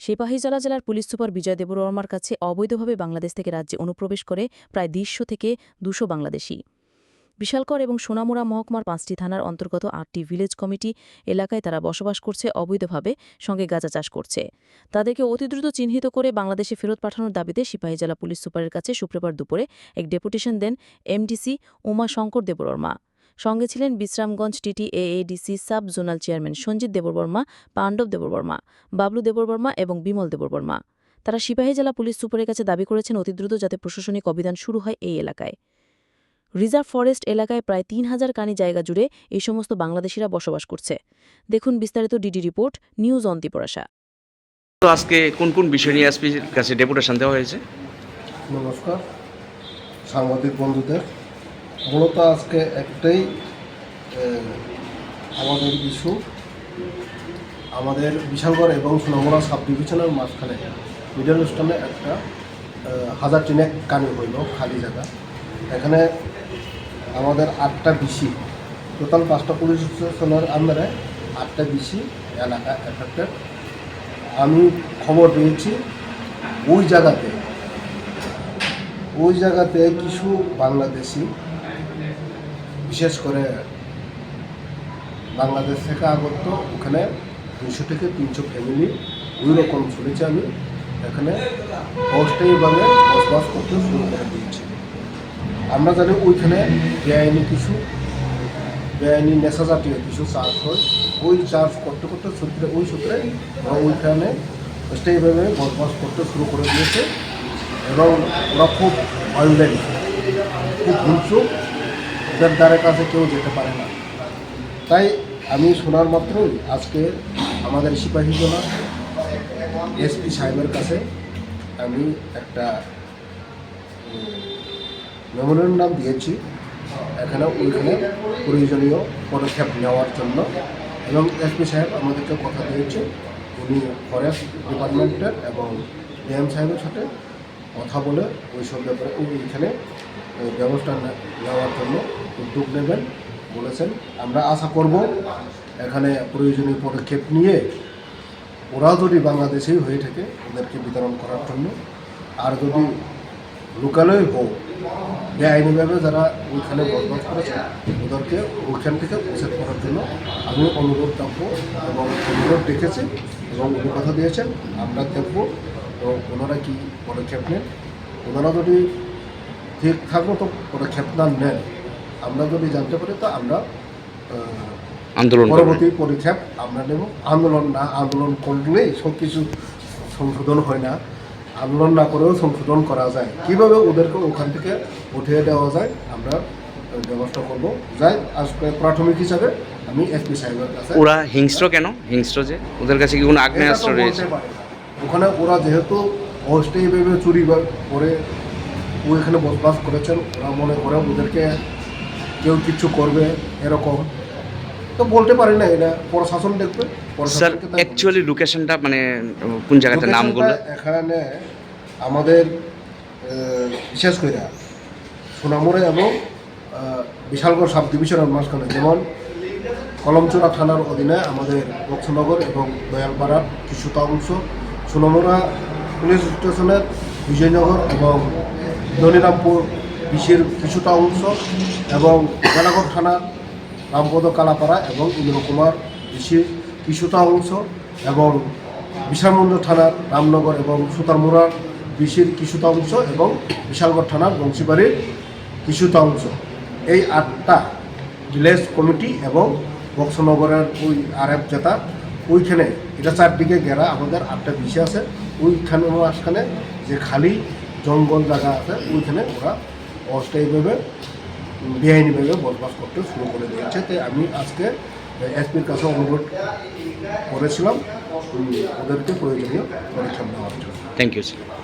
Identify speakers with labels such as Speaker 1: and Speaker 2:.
Speaker 1: সিপাহীজলা জেলার police super বিজয় দেববর্মার কাছে অবৈধভাবে বাংলাদেশ থেকে রাজ্যে অনুপ্রবেশ করে প্রায় দেড়শো থেকে দুশো বাংলাদেশি। বিশালকর এবং সোনামুড়া মহকুমার পাঁচটি থানার অন্তর্গত আটটি ভিলেজ কমিটি এলাকায় তারা বসবাস করছে অবৈধভাবে, সঙ্গে গাঁজা চাষ করছে। তাদেরকে অতি দ্রুত চিহ্নিত করে বাংলাদেশে ফেরত পাঠানোর দাবিতে সিপাহীজলা পুলিশ সুপারের কাছে শুক্রবার দুপুরে এক ডেপুটেশন দেন এমডিসি উমা শঙ্কর দেববর্মা। সঙ্গে ছিলেন Bishramganj TT AADC sub zonal chairman Sanjit Debbarma Pandab Debbarma Bablu Debbarma এবং বিমল দেববর্মা। তারা সিপাহী জেলা পুলিশ সুপারের কাছে দাবি করেছেন অতি দ্রুত যাতে প্রশাসনিক অভিযান শুরু হয় এই এলাকায়। রিজার্ভ ফরেস্ট এলাকায় প্রায় তিন হাজার কানি জায়গা জুড়ে এই সমস্ত বাংলাদেশিরা বসবাস করছে। দেখুন বিস্তারিত ডিডি রিপোর্ট নিউজ অন ত্রিপুরাশা।
Speaker 2: আজকে কোন কোন বিষয় নিয়ে এসপির কাছে ডেপুটেশন দেওয়া হয়েছে?
Speaker 3: নমস্কার। সাংবাদিক বন্ধুদের মূলত আজকে একটাই আমাদের ইস্যু আমাদের বিশালগড় এবং সোনামুড়া সাব ডিভিশনের মাঝখানে। মিডল স্টানে একটা হাজার টিনেক কানি হইল, খালি জায়গা। এখানে আমাদের আটটা বিসি টোটাল পাঁচটা পুলিশ স্টেশনের আন্দারে আটটা বিসি এলাকা এফেক্টেড আমি খবর পেয়েছি, ওই জায়গাতে ওই জায়গাতে কিছু বাংলাদেশি বিশেষ করে বাংলাদেশ থেকে আগত ওখানে দুশো থেকে তিনশো ফ্যামিলি ওই রকম শুনেছি আমি। এখানে অস্থায়ীভাবে বসবাস করতে শুরু করে দিয়েছি। আমরা জানি ওইখানে বেআইনি কিছু, বেআইনি নেশা জাতীয় কিছু চার্জ হয়। ওই চার্জ করতে করতে সূত্রে, ওই সূত্রে ওইখানে অস্থায়ীভাবে বসবাস করতে শুরু করে দিয়েছে। এবং ওরা খুব ভায়োলেন্ট খুব হিংসুক ওদের দ্বারে কাছে কেউ যেতে পারে না। তাই আমি শোনার মাত্রই আজকে আমাদের সিপাহী জেলা এসপি সাহেবের কাছে আমি একটা মেমোরেন্ডাম দিয়েছি। এখানে ওইখানে প্রয়োজনীয় পদক্ষেপ নেওয়ার জন্য। এবং এসপি সাহেব আমাদেরকে কথা দিয়েছে। উনি ফরেস্ট ডিপার্টমেন্টের এবং ডিএম সাহেবের সাথে কথা বলে ওই সব ব্যাপারে আহ, ব্যবস্থা নেওয়ার জন্য উদ্যোগ নেবেন। বলেছেন আমরা আশা করব এখানে প্রয়োজনীয় পদক্ষেপ নিয়ে ওরা যদি বাংলাদেশেই হয়ে থাকে ওদেরকে বিতরণ করার জন্য। আর যদি লোকালই হোক বেআইনিভাবে যারা ওইখানে বসবাস করেছে ওদেরকে ওইখান থেকে প্রসেস করার জন্য আমি অনুরোধ রাখব এবং অনুরোধ দেখেছি এবং কথা দিয়েছেন আমরা দেখব তো ওনারা কি পদক্ষেপ নেন? ওনারা যদি ঠিকঠাক মতো পদক্ষেপ না নেন আমরা যদি জানতে পারি তো আমরা
Speaker 2: আন্দোলন
Speaker 3: পরবর্তী পদক্ষেপ আমরা নেব। আন্দোলন না আন্দোলন করলেই সব কিছু সংশোধন হয় না। আন্দোলন না করেও সংশোধন করা যায়। কীভাবে ওদেরকে ওখান থেকে উঠিয়ে দেওয়া যায় আমরা ব্যবস্থা করব। যাই আজকে প্রাথমিক হিসাবে আমি এসপি সাহেবের কাছে
Speaker 2: ওরা হিংস্র কেন? হিংস্র যে? ওদের কাছে কি কোনো আগ্নেয়াস্ত্র রয়েছে।
Speaker 3: ওখানে ওরা যেহেতু অস্থায়ীভাবে চুরি বা- করে এখানে বসবাস করেছেন ওরা মনে করে ওদেরকে কেউ কিছু করবে এরকম। তো বলতে পারি না এটা প্রশাসন দেখবে
Speaker 2: স্যার অ্যাকচুয়ালি লোকেশনটা মানে কোন জায়গাতে নামগুলো
Speaker 3: এখানে আমাদের বিশেষ করে সোনামুড়ে এবং বিশালগড় সাব ডিভিশনের মাঝখানে যেমন কলমচোরা থানার অধীনে আমাদের বক্সনগর এবং দয়ালপাড়ার কিছুটা অংশ সোনামুড়া পুলিশ স্টেশনের বিজয়নগর এবং ধনিরামপুর বিশের কিছুটা অংশ এবং বেলাগড় থানার রামপদ কালাপাড়া এবং ইন্দ্রকুমার বিশের কিছুটা অংশ এবং বিশালমন্দ থানার রামনগর এবং সুতারমুড়ার বিশের কিছুটা অংশ এবং বিশালগড় থানার বংশীবাড়ির কিছুটা অংশ। এই আটটা ভিলেজ কমিটি এবং বক্সনগরের ওই আর এফ জেতা ওইখানে, এটা চারদিকে ঘেরা, আমাদের আটটা বিষয় আছে। ওইখানে মাঝখানে যে খালি জঙ্গল জায়গা আছে, ওইখানে ওরা অস্থায়ীভাবে, বেআইনিভাবে বসবাস করতে শুরু করে দিয়েছে। তাই আমি আজকে এসপির কাছে অনুরোধ করেছিলাম ওদেরকে প্রয়োজনীয় পরীক্ষা নেওয়ার জন্য।
Speaker 2: Thank you sir